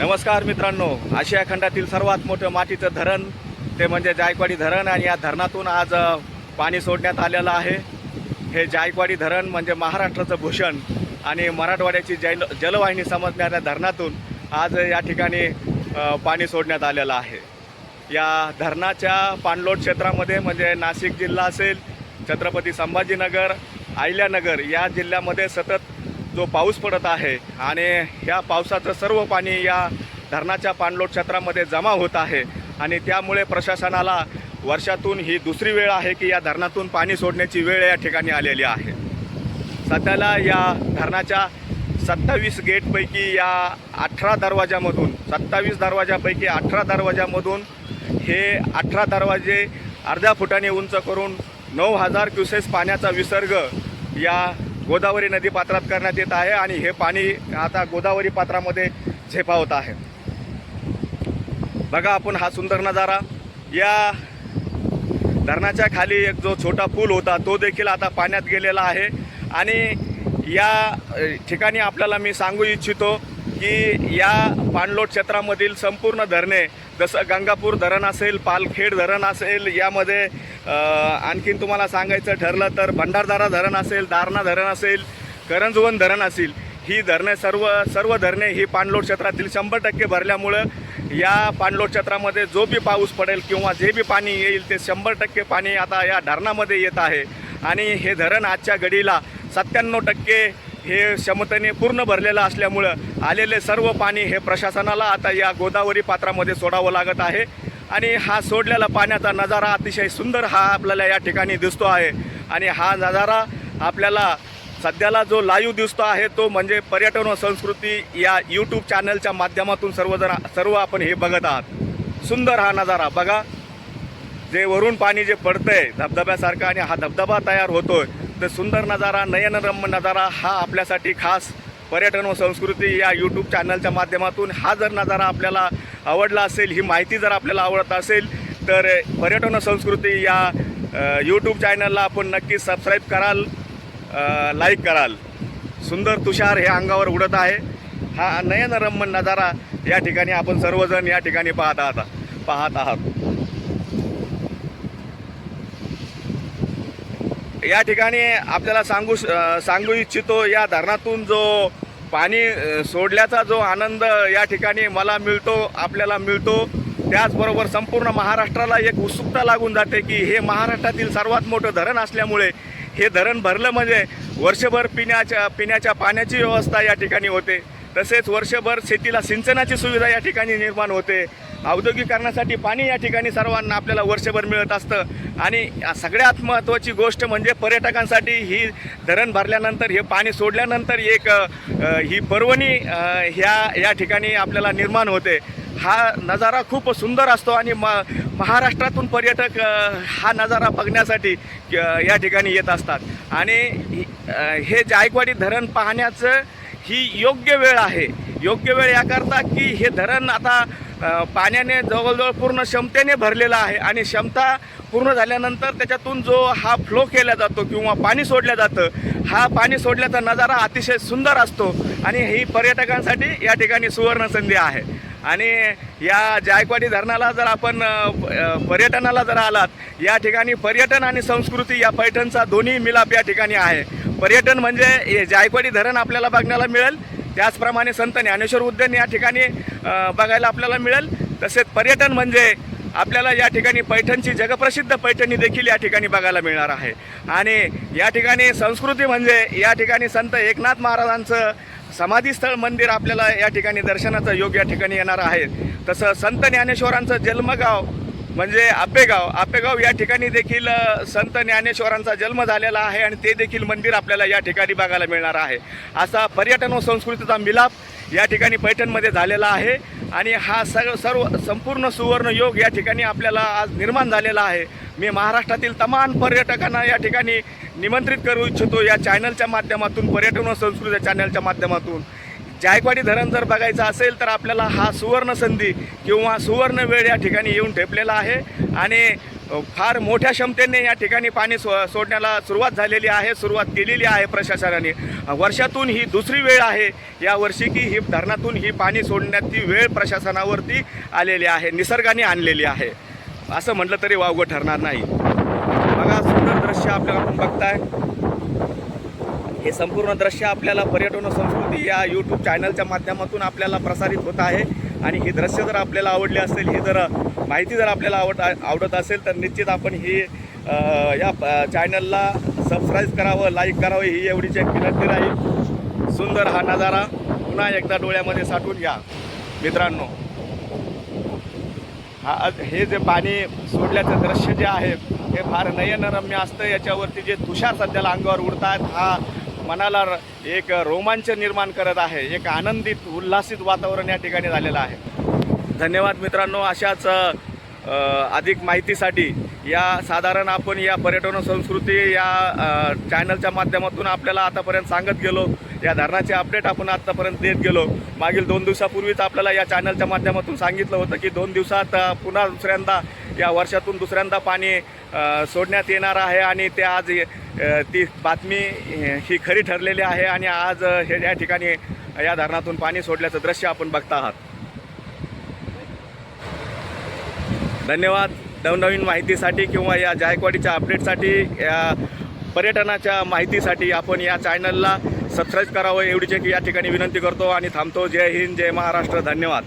नमस्कार मित्रांनो आशिया खंडातील सर्वात मोठं मातीचं धरण ते म्हणजे जायकवाडी धरण आणि या धरणातून आज पाणी सोडण्यात आलेलं आहे. हे जायकवाडी धरण म्हणजे महाराष्ट्राचं भूषण आणि मराठवाड्याची जैल जलवाहिनी समजणाऱ्या धरणातून आज या ठिकाणी पाणी सोडण्यात आलेलं आहे. या धरणाच्या पाणलोट क्षेत्रामध्ये म्हणजे नाशिक जिल्हा असेल छत्रपती संभाजीनगर अहिल्यानगर या जिल्ह्यामध्ये सतत जो पाऊस पडत आहे आणि ह्या पावसाचं सर्व पाणी या धरणाच्या पाणलोट क्षेत्रामध्ये जमा होत आहे आणि त्यामुळे प्रशासनाला वर्षातून ही दुसरी वेळ आहे की या धरणातून पाणी सोडण्याची वेळ या ठिकाणी आलेली आहे. सध्याला या धरणाच्या सत्तावीस गेटपैकी या अठरा दरवाजामधून सत्तावीस दरवाजापैकी अठरा दरवाजामधून हे अठरा दरवाजे अर्ध्या फुटाने उंच करून नऊ हजार क्युसेस पाण्याचा विसर्ग या गोदावरी नदी पात्रात करण्यात येत आहे आणि हे पाणी आता गोदावरी पात्रामध्ये झेपावत आहे. बघा आपण हा सुंदर नजारा. या धरणाच्या खाली एक जो छोटा पूल होता तो देखील आता पाण्यात गेलेला आहे. आणि या ठिकाणी आपल्याला मी सांगू इच्छितो की या पाणलोट क्षेत्रामधील संपूर्ण धरणे जसं गंगापूर धरण असेल पालखेड धरण असेल यामध्ये आणखीन तुम्हाला सांगायचं ठरलं तर भंडारदारा धरण असेल दारणा धरण असेल करंजवन धरण असेल ही धरणे सर्व सर्व धरणे ही पाणलोट क्षेत्रातील शंभर टक्के भरल्यामुळं या पाणलोट क्षेत्रामध्ये जो बी पाऊस पडेल किंवा जे बी पाणी येईल ते शंभर टक्के पाणी आता या धरणामध्ये येत आहे. आणि हे धरण आजच्या घडीला सत्त्याण्णव टक्के हे क्षमतेने पूर्ण भरलेलं असल्यामुळं आलेले सर्व पाणी हे प्रशासनाला आता या गोदावरी पात्रामध्ये सोडावं लागत आहे. आणि हा सोडलेला पाण्याचा नजारा अतिशय सुंदर हा आपल्याला या ठिकाणी दिसतो आहे. आणि हा नजारा आपल्याला सध्याला जो लाईव्ह दिसतो आहे तो म्हणजे पर्यटन व संस्कृती या यूट्यूब चॅनलच्या माध्यमातून सर्वजण सर्व आपण हे बघत आहात. सुंदर हा नजारा. बघा जे वरून पाणी जे पडतंय धबधब्यासारखं आणि हा धबधबा तयार होतोय. तर सुंदर नजारा नयनरम्य नजारा हा आपल्यासाठी खास पर्यटन व संस्कृती या यूट्यूब चॅनलच्या माध्यमातून हा जर नजारा आपल्याला आवडला असेल ही माहिती जर आपल्याला आवडत असेल तर पर्यटन व संस्कृती या यूट्यूब चॅनलला आपण नक्की सबस्क्राईब कराल लाईक कराल. सुंदर तुषार हे अंगावर उडत आहे. हा नयनरम्य नजारा या ठिकाणी आपण सर्वजण या ठिकाणी पाहत आहात पाहत आहात. या ठिकाणी आपल्याला सांगू सांगू इच्छितो या धरणातून जो पाणी सोडल्याचा जो आनंद या ठिकाणी मला मिळतो आपल्याला मिळतो. त्याचबरोबर संपूर्ण महाराष्ट्राला एक उत्सुकता लागून जाते की हे महाराष्ट्रातील सर्वात मोठं धरण असल्यामुळे हे धरण भरलं म्हणजे वर्षभर पिण्याच्या पिण्याच्या पाण्याची व्यवस्था या ठिकाणी होते. तसेच वर्षभर शेतीला सिंचनाची सुविधा या ठिकाणी निर्माण होते. औद्योगिकरणासाठी पाणी या ठिकाणी सर्वांना आपल्याला वर्षभर मिळत असतं. आणि सगळ्यात महत्त्वाची गोष्ट म्हणजे पर्यटकांसाठी ही धरण भरल्यानंतर हे पाणी सोडल्यानंतर एक ही पर्वणी ह्या या ठिकाणी आपल्याला निर्माण होते. हा नजारा खूप सुंदर असतो आणि म महाराष्ट्रातून पर्यटक हा नजारा बघण्यासाठी या ठिकाणी येत असतात. आणि हे जायकवाडी धरण पाहण्याचं ही योग्य वेळ आहे. योग्य वेळ याकरता की हे धरण आता पाण्याने जवळजवळ पूर्ण क्षमतेने भरलेलं आहे आणि क्षमता पूर्ण झाल्यानंतर त्याच्यातून जो हा फ्लो केला जातो किंवा पाणी सोडलं जातं हा पाणी सोडल्याचा नजारा अतिशय सुंदर असतो आणि ही पर्यटकांसाठी या ठिकाणी सुवर्ण संधी आहे. आणि या जायकवाडी धरणाला जर आपण पर्यटनाला जर आलात या ठिकाणी पर्यटन आणि संस्कृती या पैठणचा दोन्ही मिलाप या ठिकाणी आहे. पर्यटन म्हणजे जायकवाडी धरण आपल्याला बघण्याला मिळेल त्याचप्रमाणे संत ज्ञानेश्वर उद्यान या ठिकाणी बघायला आपल्याला मिळेल. तसेच पर्यटन म्हणजे आपल्याला या ठिकाणी पैठणची जगप्रसिद्ध पैठणी देखील या ठिकाणी बघायला मिळणार आहे. आणि या ठिकाणी संस्कृती म्हणजे या ठिकाणी संत एकनाथ महाराजांचं समाधीस्थळ मंदिर आपल्याला या ठिकाणी दर्शनाचं योग या ठिकाणी येणार आहे. तसं संत ज्ञानेश्वरांचं जन्मगाव म्हणजे आपेगाव. आपेगाव या ठिकाणी देखील संत ज्ञानेश्वरांचा जन्म झालेला आहे आणि ते देखील मंदिर आपल्याला या ठिकाणी बघायला मिळणार आहे. असा पर्यटन व संस्कृतीचा मिलाप या ठिकाणी पैठणमध्ये झालेला आहे. आणि हा सर्व सर्व संपूर्ण सुवर्ण योग या ठिकाणी आपल्याला आज निर्माण झालेला आहे. मी महाराष्ट्रातील तमाम पर्यटकांना या ठिकाणी निमंत्रित करू इच्छितो. या चॅनलच्या माध्यमातून पर्यटन व संस्कृती चॅनलच्या माध्यमातून. जायकवाडी धरण जर बघायचं असेल तर आपल्याला हा सुवर्ण संधी किंवा सुवर्ण वेळ या ठिकाणी येऊन ठेपलेला आहे. आणि फार मोठ्या क्षमतेने या ठिकाणी पाणी सो सोडण्याला सुरुवात झालेली आहे सुरुवात केलेली आहे प्रशासनाने. वर्षातून ही दुसरी वेळ आहे या वर्षी की ही धरणातून ही पाणी सोडण्याची वेळ प्रशासनावरती आलेली आहे निसर्गाने आणलेली आहे. असं म्हटलं तरी वावगं ठरणार नाही. बघा सुंदर दृश्य आपल्याला आपण बघताय. हे संपूर्ण दृश्य आपल्याला पर्यटन संस्कृती या यूट्यूब चॅनलच्या माध्यमातून आपल्याला प्रसारित होत आहे. आणि ही दृश्य जर आपल्याला आवडली असेल ही जर माहिती जर आपल्याला आवड आवडत असेल तर निश्चित आपण ही या चॅनलला सबस्क्राईब करावं लाईक करावं ही एवढीच एक विनंती राहील. सुंदर हा नजारा पुन्हा एकदा डोळ्यामध्ये साठवून घ्या. मित्रांनो हा हे जे पाणी सोडल्याचं दृश्य जे आहे हे फार नयनरम्य असतं. याच्यावरती जे तुषार सध्याला अंगावर उडतात हा मनाला एक रोमांच निर्माण करत आहे. एक आनंदित उल्हासित वातावरण या ठिकाणी झालेलं आहे. धन्यवाद मित्रांनो. अशाच अधिक माहितीसाठी या साधारण आपण या पर्यटन संस्कृती या चॅनलच्या माध्यमातून आपल्याला आतापर्यंत सांगत गेलो. या धरणाचे अपडेट आपण आत्तापर्यंत देत गेलो. मागील दोन दिवसापूर्वीच आपल्याला या चॅनलच्या माध्यमातून सांगितलं होतं की दोन दिवसात पुन्हा दुसऱ्यांदा या वर्षातून दुसऱ्यांदा पाणी सोडण्यात येणार आहे आणि ते आज ती बातमी ही खरी ठरलेली आहे आणि आज हे या ठिकाणी या धरणातून पाणी सोडल्याचं दृश्य आपण बघता आहात. धन्यवाद. नवनवीन माहितीसाठी किंवा या जायकवाडीच्या अपडेटसाठी या पर्यटनाच्या माहितीसाठी आपण या चॅनलला सबस्क्राईब करावं एवढीच एक या ठिकाणी विनंती करतो आणि थांबतो. जय हिंद जय महाराष्ट्र. धन्यवाद.